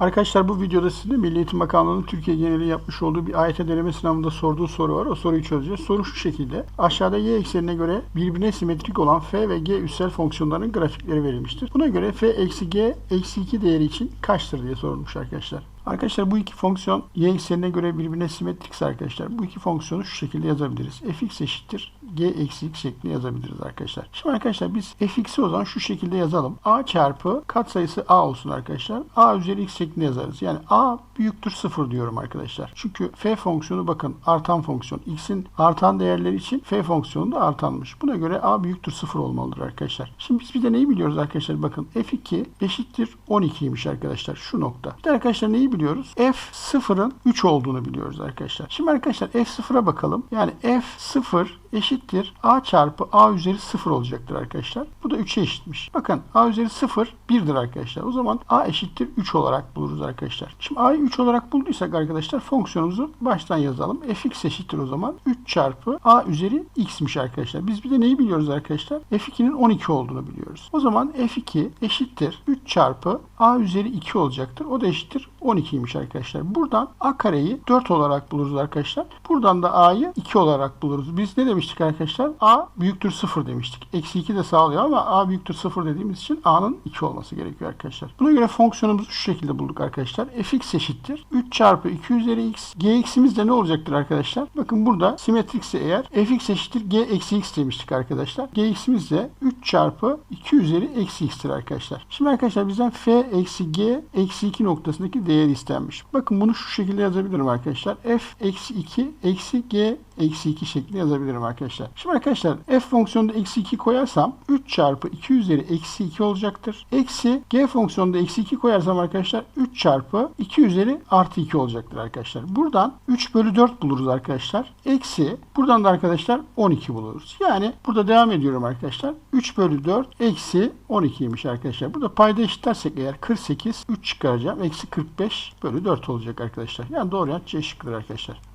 Arkadaşlar bu videoda size Milli Eğitim Bakanlığı'nın Türkiye geneli yapmış olduğu bir AYT deneme sınavında sorduğu soru var. O soruyu çözeceğiz. Soru şu şekilde. Aşağıda y eksenine göre birbirine simetrik olan f ve g üssel fonksiyonlarının grafikleri verilmiştir. Buna göre f eksi g eksi 2 değeri için kaçtır diye sorulmuş arkadaşlar. Arkadaşlar bu iki fonksiyon y eksenine göre birbirine simetrikse arkadaşlar bu iki fonksiyonu şu şekilde yazabiliriz. fx eşittir g eksi x şeklinde yazabiliriz arkadaşlar. Şimdi arkadaşlar biz fx'i o zaman şu şekilde yazalım. a çarpı katsayısı a olsun arkadaşlar. a üzeri x şeklinde yazarız. Yani a büyüktür 0 diyorum arkadaşlar. Çünkü f fonksiyonu bakın artan fonksiyon. x'in artan değerleri için f fonksiyonu da artanmış. Buna göre a büyüktür 0 olmalıdır arkadaşlar. Şimdi biz bir de neyi biliyoruz arkadaşlar? Bakın f2 eşittir 12'ymiş arkadaşlar. Şu nokta. Bir de arkadaşlar neyi biliyoruz? F0'ın 3 olduğunu biliyoruz arkadaşlar. Şimdi arkadaşlar F0'a bakalım. Yani F0 eşittir a çarpı a üzeri 0 olacaktır arkadaşlar. Bu da 3'e eşitmiş. Bakın a üzeri 0 1'dir arkadaşlar. O zaman a eşittir 3 olarak buluruz arkadaşlar. Şimdi a'yı 3 olarak bulduysak arkadaşlar fonksiyonumuzu baştan yazalım. fx eşittir o zaman 3 çarpı a üzeri x'miş arkadaşlar. Biz bir de neyi biliyoruz arkadaşlar? f2'nin 12 olduğunu biliyoruz. O zaman f2 eşittir 3 çarpı a üzeri 2 olacaktır. O da eşittir 12'ymiş arkadaşlar. Buradan a kareyi 4 olarak buluruz arkadaşlar. Buradan da a'yı 2 olarak buluruz. Biz ne demiştik arkadaşlar? a büyüktür 0 demiştik. Eksi 2 de sağlıyor ama a büyüktür 0 dediğimiz için a'nın 2 olması gerekiyor arkadaşlar. Buna göre fonksiyonumuzu şu şekilde bulduk arkadaşlar. fx eşittir. 3 çarpı 2 üzeri x. gx'imiz de ne olacaktır arkadaşlar? Bakın burada simetrikse eğer fx eşittir g eksi x demiştik arkadaşlar. gx'imiz de 3 çarpı 2 üzeri eksi x'tir arkadaşlar. Şimdi arkadaşlar bizden f eksi g eksi 2 noktasındaki değer istenmiş. Bakın bunu şu şekilde yazabilirim arkadaşlar. f eksi 2 eksi g eksi 2 şeklinde yazabilirim arkadaşlar. Şimdi arkadaşlar f fonksiyonunda eksi 2 koyarsam 3 çarpı 2 üzeri eksi 2 olacaktır. Eksi g fonksiyonunda eksi 2 koyarsam arkadaşlar 3 çarpı 2 üzeri artı 2 olacaktır arkadaşlar. Buradan 3 bölü 4 buluruz arkadaşlar. Eksi buradan da arkadaşlar 12 buluruz. Yani burada devam ediyorum arkadaşlar. 3 bölü 4 eksi 12'ymiş arkadaşlar. Burada payda eşitlersek eğer 48 3 çıkaracağım. Eksi 45 bölü 4 olacak arkadaşlar. Yani doğru yanıt C şıkkıdır arkadaşlar.